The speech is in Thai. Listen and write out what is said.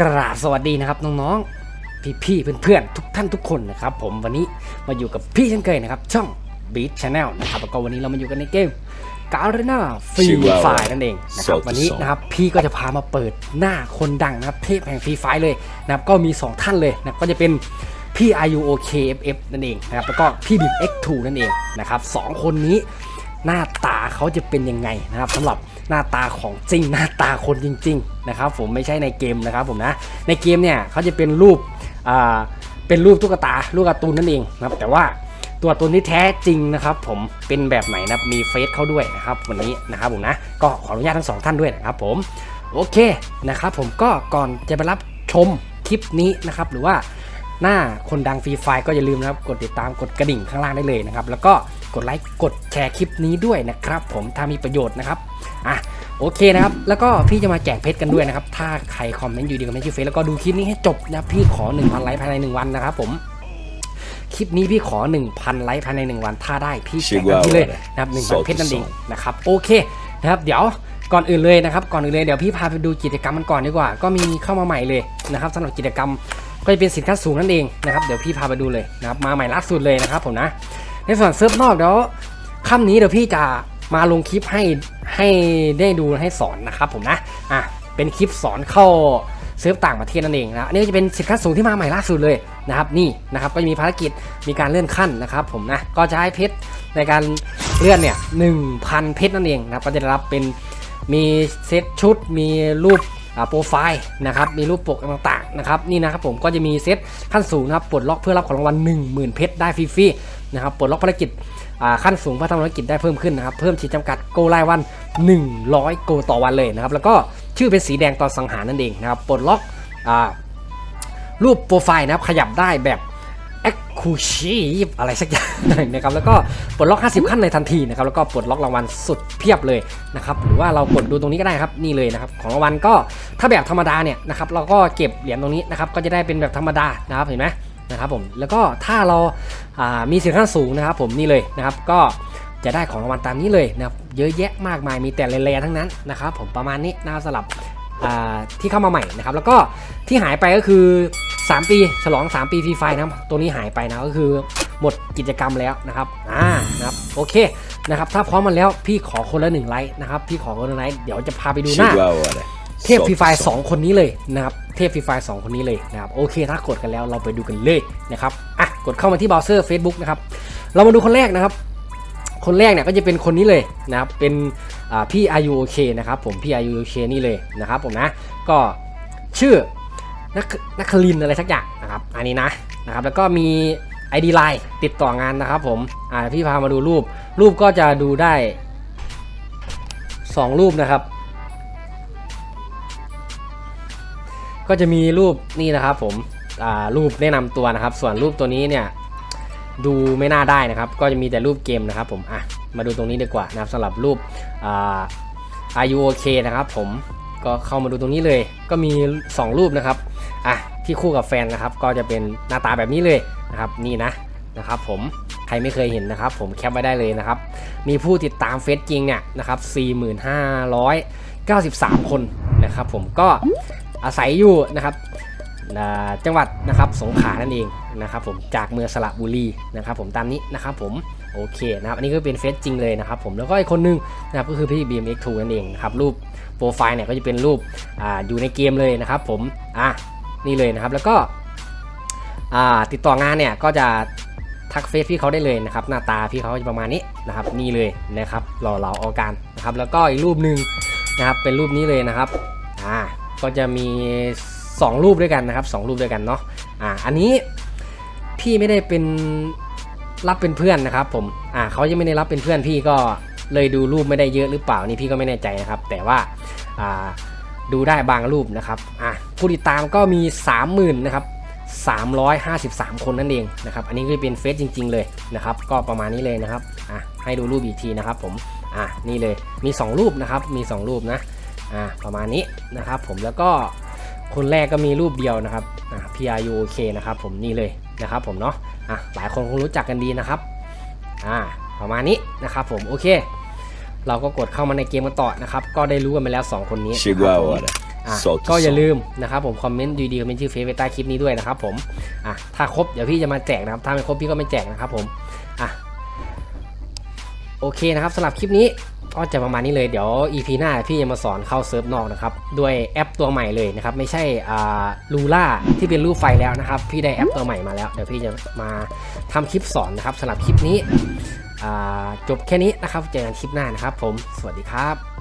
กราบสวัสดีนะครับน้องๆ พี่ๆเพื่อนๆทุกท่านทุกคนนะครับผมวันนี้มาอยู่กับพี่เช่นเคยนะครับ ช่อง Beat Channel นะครับแล้วก็วันนี้เรามาอยู่กันในเกมการ์นาฟรีชื่อว่าไฟนั่นเองนะครับ South วันนี้ Zone นะครับพี่ก็จะพามาเปิดหน้าคนดังนะครับเทพแห่งฟรีไฟเลยนะครับก็มี 2 ท่านเลยนะครับก็จะเป็นพี่ IUOKFF นั่นเองนะครับแล้วก็พี่บิม X2 นั่นเองนะครับสองคนนี้ หน้าตาเขาจะเป็นยังไงนะครับสำหรับหน้าตาของจริง หน้าตาคนจริงๆนะครับผมไม่ใช่ในเกมนะครับผมนะในเกมเนี่ยเขาจะเป็นรูปอ่าเป็นรูปตุ๊กตาลูกการ์ตูนนั่นเองนะครับแต่ว่าตัวตนที่แท้จริงนะครับผมเป็นแบบไหนนะครับมีเฟซเขาด้วยนะครับวันนี้นะครับผมนะก็ขออนุญาตทั้งสองท่านด้วยนะครับผมโอเคนะครับผมก็ก่อนจะไปรับชมคลิปนี้นะครับหรือว่าหน้าคนดังฟรีไฟก็อย่าลืมนะครับกดติดตามกดกระดิ่งข้างล่างได้เลยนะครับแล้วก็ กดไลค์กดแชร์คลิปนี้ด้วยนะครับ ผมถ้ามีประโยชน์นะครับอะโอเคนะครับ แล้วก็พี่จะมาแจกเพชรกันด้วยนะครับ ถ้าใครคอมเมนต์อยู่ดีกับเมนชื่อเฟซแล้วก็ดูคลิปนี้ให้จบนะพี่ขอ 1,000 ไลค์ภายใน 1 วันนะครับผมคลิปนี้พี่ขอ 1,000 ไลค์ภายใน 1 วันถ้าได้พี่แจกกันที่เลยนะครับ1,000เพชรนั่นเองนะครับโอเคนะครับเดี๋ยวก่อนอื่นเลยนะครับก่อนอื่นเลยเดี๋ยวพี่พาไปดูกิจกรรมมันก่อนดีกว่า ก็มีเข้ามาใหม่เลยนะครับสำหรับกิจกรรมก็จะเป็นสินค้าสูงนั่นเองนะครับเดี๋ยวพี่พาไปดูเลยนะครับมาใหม่ล่าสุดเลยนะครับผมนะ ในส่วนเซิร์ฟนอกเดี๋ยวค่ำนี้เดี๋ยวพี่จะมาลงคลิปให้ให้ได้ดูให้สอนนะครับผมนะ อะ เป็นคลิปสอนเข้าเซิร์ฟต่างประเทศนั่นเองนะอันนี้จะเป็นสินค้าสูงที่มาใหม่ล่าสุดเลยนะครับ นี่นะครับ ก็จะมีภารกิจ มีการเลื่อนขั้นนะครับ ผมนะ ก็จะให้เพชรในการเลื่อนเนี่ยหนึ่งพันเพชรนั่นเองนะครับ ก็จะได้รับเป็นมีเซตชุด มีรูปโปรไฟล์นะครับ มีรูปปกต่างๆนะครับ นี่นะครับผมก็จะมีเซตขั้นสูงนะครับ ปลดล็อกเพื่อรับของรางวัล10,000 เพชรได้ฟรีๆ นะครับปลดล็อกภารกิจขั้นสูงเพื่อทำภารกิจได้เพิ่มขึ้นนะครับเพิ่มขีดจำกัดโกรายวัน 100 โกต่อวันเลยนะครับแล้วก็ชื่อเป็นสีแดงตอนสังหารนั่นเองนะครับปลดล็อกอรูปโปรไฟล์นะครับขยับได้แบบ e x c l u s i v e อะไรสักอย่างนะครับแล้วก็ปลดล็อก 50 ขั้นในทันทีนะครับแล้วก็ปลดล็อกรางวัลสุดเพียบเลยนะครับหรือว่าเรากดดูตรงนี้ก็ได้ครับนี่เลยนะครับของรางวัลก็ถ้าแบบธรรมดาเนี่ยนะครับเราก็เก็บเหรียญตรงนี้นะครับก็จะได้เป็นแบบธรรมดานะครับเห็นไหม นะครับผมแล้วก็ถ้าเราามีสินค้าสูงนะครับ ผมนี่เลยนะครับ ก็จะได้ของรางวัลตามนี้เลยนะครับเยอะแยะมากมายมีแต่เลๆทั้งนั้นนะครับ ผมประมาณนี้นะครับสำหรับที่เข้ามาใหม่นะครับ แล้วก็ที่หายไปก็คือ 3 ปีฉลอง 3 ปีฟรีไฟนะตัวนี้หายไปนะก็คือหมดกิจกรรมแล้วนะครับอ่านะครับโอเคนะครับถ้าพร้อมมันแล้วพี่ขอคนละหนึ่งไลค์นะครับพี่ขอคนละไลค์เดี๋ยวจะพาไปดูหน้า เทพฟรีไฟสองคนนี้เลยนะครับเทพฟรีไฟสองคนนี้เลยนะครับโอเคถ้ากดกันแล้วเราไปดูกันเลยนะครับอะกดเข้ามาที่เบราว์เซอร์ Facebook นะครับเรามาดูคนแรกนะครับ คนแรกเนี่ยก็จะเป็นคนนี้เลยนะครับเป็นอ่าพี่อายุโอเคนะครับผมพี่อายุโอเคนี่เลยนะครับผมนะก็ชื่อนักนักคลินทร์อะไรสักอย่างนะครับอันนี้นะนะครับแล้วก็มี ID Line ติดต่องานนะครับผมอ่าพี่พามาดูรูป รูปก็จะดูได้ 2 รูปนะครับ ก็จะมีรูปนี่นะครับผมรูปแนะนำตัวนะครับ ส่วนรูปตัวนี้เนี่ยดูไม่น่าได้นะครับ ก็จะมีแต่รูปเกมนะครับผมอะมาดูตรงนี้ดีกว่านะครับสำหรับรูปอ่า Are you okay นะครับผมก็เข้ามาดูตรงนี้เลย ก็มี 2 รูปนะครับอะที่คู่กับแฟนนะครับ ก็จะเป็นหน้าตาแบบนี้เลยนะครับ นี่นะนะครับผมใครไม่เคยเห็นนะครับ ผมแคปไว้ได้เลยนะครับ มีผู้ติดตามเฟซจริงเนี่ยนะครับ 4,593 คนนะครับผมก็ อาศัยอยู่นะครับจังหวัดนะครับสงขลานั่นเองนะครับผมจากเมืองสระบุรีนะครับผมตามนี้นะครับผมโอเคนะครับอันนี้ก็เป็นเฟซจริงเลยนะครับผมแล้วก็อีกคนนึงนะครับก็คือพี่ BMX2 นั่นเองนะครับรูปโปรไฟล์เนี่ยก็จะเป็นรูปออยู่ในเกมเลยนะครับผมอะนี่เลยนะครับแล้วก็ติดต่องานเนี่ยก็จะทักเฟซพี่เขาได้เลยนะครับหน้าตาพี่เขาจะประมาณนี้นะครับนี่เลยนะครับหล่อเหลาเอาการนะครับแล้วก็อีกรูปหนึ่งนะครับเป็นรูปนี้เลยนะครับอ่า ก็จะมี 2 รูปด้วยกันนะครับสองรูปด้วยกันเนาะอ่าอันนี้พี่ไม่ได้เป็นรับเป็นเพื่อนนะครับ ผมอ่าเขายังไม่ได้รับเป็นเพื่อนพี่ก็เลยดูรูปไม่ได้เยอะหรือเปล่านี่พี่ก็ไม่แน่ใจนะครับ แต่ว่าอ่าดูได้บางรูปนะครับอะผู้ติดตามก็มี 30,000นะครับ353 คนนั่นเองนะครับ อันนี้ก็เป็นเฟซจริง ๆ เลยนะครับ ก็ประมาณนี้เลยนะครับ อะ ให้ดูรูปอีกทีนะครับผม อะ นี่เลย มี 2 รูปนะครับ มี 2 รูปนะ อะประมาณนี้นะครับผมแล้วก็คนแรกก็มีรูปเดียวนะครับอ่า PRU โอเคนะครับผมนี่เลยนะครับผมเนาะอะหลายคนคงรู้จักกันดีนะครับอ่าประมาณนี้นะครับผมโอเค เราก็กดเข้ามาในเกมกันต่อนะครับก็ได้รู้กันไปแล้ว 2 คนนี้นะครับผม Chihuahua อะ So to ก็อย่า so ลืมนะครับผมคอมเมนต์ดีๆคอมเมนต์ชื่อเฟซไว้ใต้คลิปนี้ด้วยนะครับผมอะถ้าครบเดี๋ยวพี่จะมาแจกนะครับถ้าไม่ครบพี่ก็ไม่แจกนะครับผมอะ โอเคนะครับสำหรับคลิปนี้ก็จะประมาณนี้เลยเดี๋ยว EP หน้าพี่จะมาสอนเข้าเซิร์ฟนอกนะครับด้วยแอปตัวใหม่เลยนะครับไม่ใช่อ่าลูล่าที่เป็นรูปไฟแล้วนะครับพี่ได้แอปตัวใหม่มาแล้วเดี๋ยวพี่จะมาทำคลิปสอนนะครับสำหรับคลิปนี้อ่าจบแค่นี้นะครับเจอกันคลิปหน้านะครับ ผมสวัสดีครับ